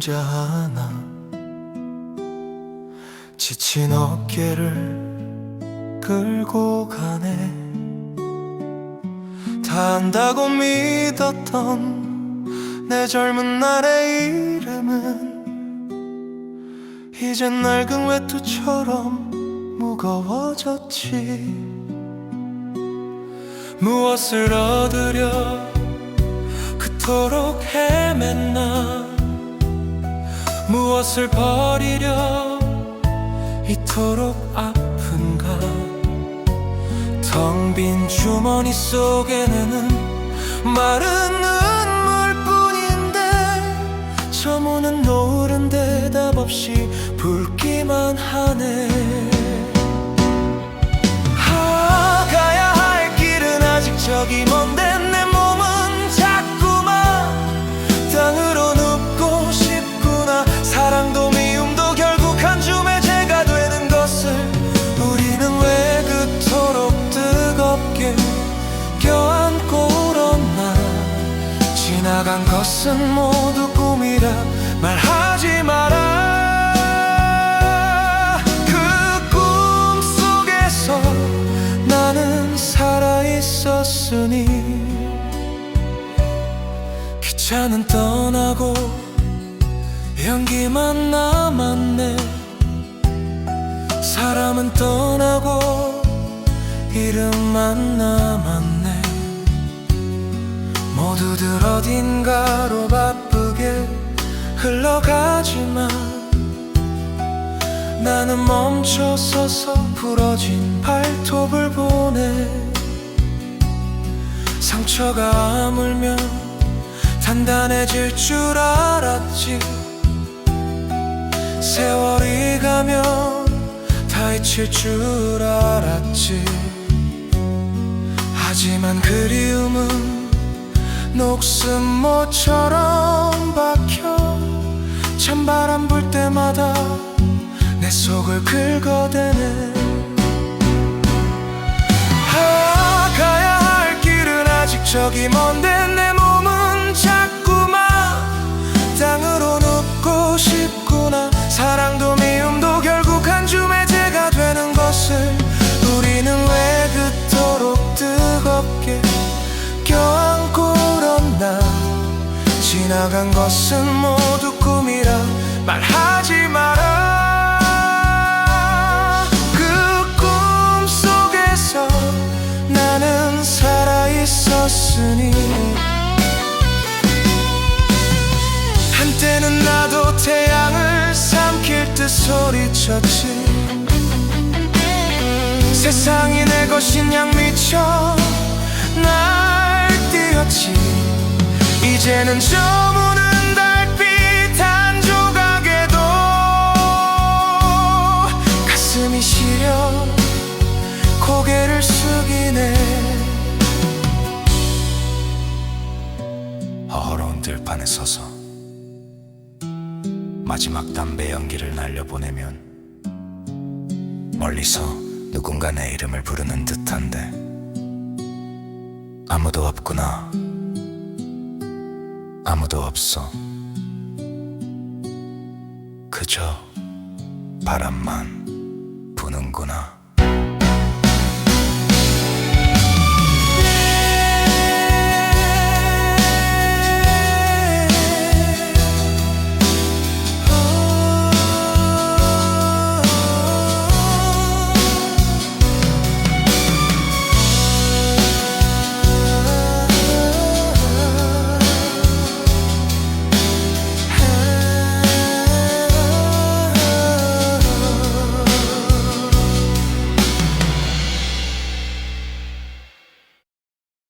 남자 하나 지친 어깨를 끌고 가네. 다 안다고 믿었던 내 젊은 날의 이름은 이젠 낡은 외투처럼 무거워졌지. 무엇을 얻으려 그토록 헤맸나 무엇을 버리려 이토록 아픈가. 텅 빈 주머니 속에는 마른 눈물뿐인데 저무는 노을은 대답 없이 붉기만 하네 것은 모두 꿈이라 말하지 마라. 그 꿈 속에서 나는 살아있었으니 기차는 떠나고 연기만 남았네. 사람은 떠나고 이름만 남았네 모두들 어딘가로 바쁘게 흘러가지만 나는 멈춰 서서 부러진 발톱을 보네 상처가 아물면 단단해질 줄 알았지. 세월이 가면 다 잊힐 줄 알았지. 하지만 그리움은 녹슨 모처럼 박혀 찬바람 불 때마다 내 속을 긁어대네. 아, 가야 할 길은 아직 저기 먼데 지나간 것은 모두 꿈이라 말하지 마라. 그 꿈 속에서 나는 살아있었으니 한때는 나도 태양을 삼킬 듯 소리쳤지. 세상이 내 것인 양 미쳐 날뛰었지 이제는 저무는 달빛 한 조각에도 가슴이 시려 고개를 숙이네. 허허로운 들판에 서서 마지막 담배 연기를 날려보내면 멀리서 누군가 내 이름을 부르는 듯한데 아무도 없구나 아무도 없어. 그저 바람만 부는구나